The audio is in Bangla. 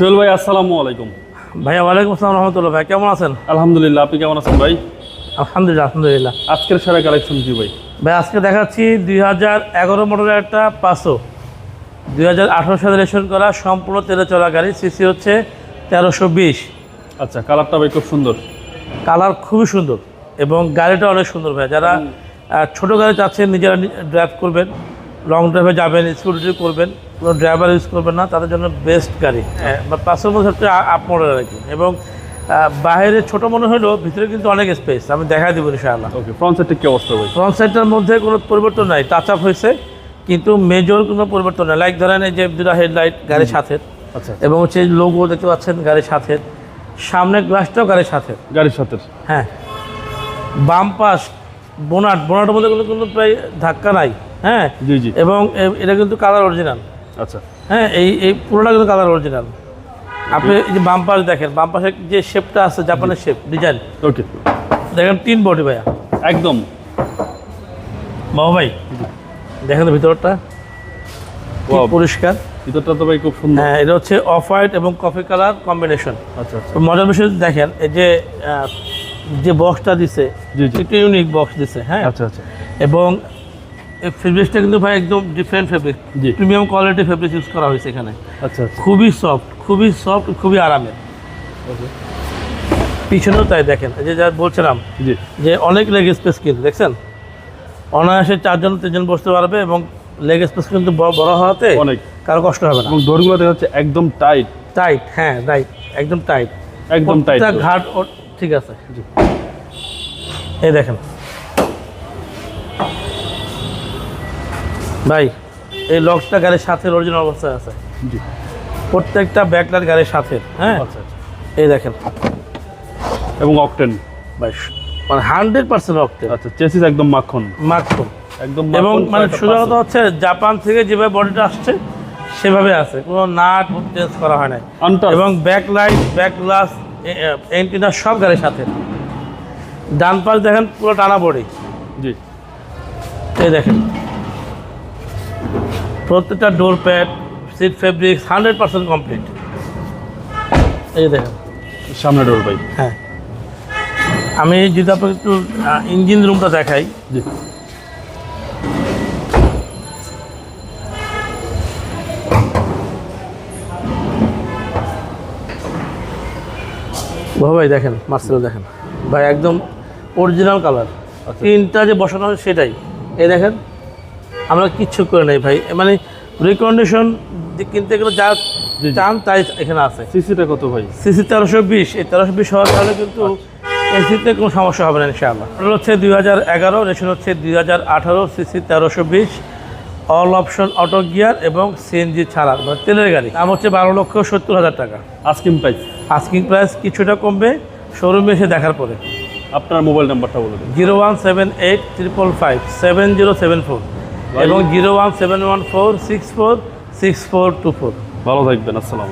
সোহেল ভাই আসসালামু আলাইকুম। ভাইয়া ওয়ালাইকুম আসসালাম রহমতুল্লাহ ভাই কেমন আছেন? আলহামদুলিল্লাহ আপনি কেমন আছেন ভাই? আলহামদুলিল্লাহ আলহামদুলিল্লাহ। আজকের সেরা কালেকশন কি ভাই? ভাই আজকে দেখাচ্ছি দুই হাজার এগারো মডেলের একটা পাঁচশো। দুই হাজার আঠারো সালে রেশন করা সম্পূর্ণ তেলে চলা গাড়ি সিসি হচ্ছে তেরোশো বিশ। আচ্ছা কালারটা ভাই খুব সুন্দর। কালার খুবই সুন্দর এবং গাড়িটা অনেক সুন্দর ভাই যারা ছোট গাড়ি চাচ্ছেন নিজেরা ড্রাইভ করবেন। লং ড্রাইভে যাবেন স্কুটি করবেন কোনো ড্রাইভার ইউজ করবেন না তাদের জন্য বেস্ট গাড়ি। হ্যাঁ, বা পাঁচশোর মধ্যে হচ্ছে আপ মডেল আর কি এবং বাইরে ছোট মনে হলেও ভিতরে কিন্তু অনেক স্পেস আমি দেখা দিব ইনশাআল্লাহ। ওকে ফ্রন্ট সাইডটা কি অবস্থা ভাই? ফ্রন্ট সাইডটার মধ্যে কোনো পরিবর্তন নাই টাচ আপ হয়েছে কিন্তু মেজর কোনো পরিবর্তন নাই। লাইক ধরেন এই যে দুটা হেডলাইট গাড়ির সাথে। আচ্ছা এবং হচ্ছে লোগো দেখতে পাচ্ছেন গাড়ির সাথে। সামনের গ্লাসটাও গাড়ির সাথে। গাড়ির সাথে। হ্যাঁ। বাম পাশ বোনাট বোনাটের মধ্যে কোনো কোনো প্রায় ধাক্কা নাই। হ্যাঁ? জি জি। এবং এটা কিন্তু কালার অরিজিনাল আচ্ছা। হ্যাঁ এই এই পুরোটা কিন্তু কালার অরিজিনাল আপনি এই যে বাম পাশ দেখেন বাম পাশে যে শেপটা আছে জাপানের শেপ ডিজাইন ওকে দেখেন তিন বডি ভাইয়া। একদম। বাবা ভাই দেখেন তো ভিতরটা. পরিষ্কার। ভিতরটা তো ভাই খুব সুন্দর। হ্যাঁ এটা হচ্ছে অফ হোয়াইট এবং কফি কালার কম্বিনেশন আচ্ছা আচ্ছা। মজার বিষয় দেখেন এই যে যে বক্সটা দিছে একটু ইউনিক বক্স দিছে হ্যাঁ। আচ্ছা আচ্ছা। এবং এই ফেব্রিক্সটা কিন্তু ভাই একদম different fabric. Premium quality fabric use করা হয়েছে এখানে। আচ্ছা আচ্ছা। খুবই সফট খুবই সফট খুবই আরামের। পিছনেও তাই দেখেন যে যা বলছিলাম জি। যে অনেক লেগ স্পেস কিন্তু দেখছেন? অনায়াসে চারজন তিনজন বসতে পারবে এবং লেগ স্পেস কিন্তু বড় হওয়াতে অনেক। কারও কষ্ট হবে না। এবং দৌড়গুলো দেখা যাচ্ছে একদম টাইট টাইট হ্যাঁ টাইট একদম টাইট একদম টাইট ঘাট ঠিক আছে। জি। এই দেখেন ভাই এই লকটা গাড়ির সাথে অরিজিনাল অবস্থায় আছে। জি। প্রত্যেকটা ব্যাকলার গাড়ির সাথে হ্যাঁ? আচ্ছা আচ্ছা। এই দেখেন। এবং অকটেন ভাই মানে হান্ড্রেড পার্সেন্ট অক্টেন আচ্ছা চেসিস একদম মাখন। মাখন। একদম এবং মানে সোজা হচ্ছে জাপান থেকে যেভাবে বডিটা আসছে সেভাবে আছে। কোনো নাট চেঞ্জ করা হয় নাই। এবং back light back glass antenna সব গাড়ির সাথে। ডান পাশ দেখেন পুরো টানা বডি জি। এই দেখেন। প্রত্যেকটা door pad seat fabrics hundred percent complete এই দেখেন। সামনে ডোর ভাই হ্যাঁ। আমি যদি আপনাকে একটু ইঞ্জিন রুমটা দেখাই। জি। ভাই দেখেন মার্সেলো দেখেন। ভাই একদম অরিজিনাল কালার আচ্ছা। তিনটা যে বসানো হয় সেটাই। এই দেখেন আমরা কিচ্ছু করে নাই ভাই। মানে রিকন্ডিশন কিনতে গেলে যা। চান তাই এখানে আছে। সিসিটা কত ভাই? সিসি তেরোশো বিশ। এই তেরোশো বিশ হওয়ার তাহলে কিন্তু এসিতে কোনো সমস্যা হবে না ইনশাআল্লাহ। মডেল হচ্ছে দুই হাজার এগারো রেশন হচ্ছে দুই হাজার আঠারো সিসি তেরোশো বিশ। অল অপশন অটো গিয়ার এবং সিএনজি ছাড়া মানে তেলের গাড়ি। দাম হচ্ছে বারো লক্ষ সত্তর হাজার টাকা। আস্কিং প্রাইস আস্কিং প্রাইস কিছুটা কমবে শোরুমে এসে দেখার পরে। আপনার মোবাইল নাম্বারটা বলে দিন। Zero one seven eight triple five seven zero seven four. এবং zero one seven one four six four six four two four. ভালো থাকবেন আসসালাম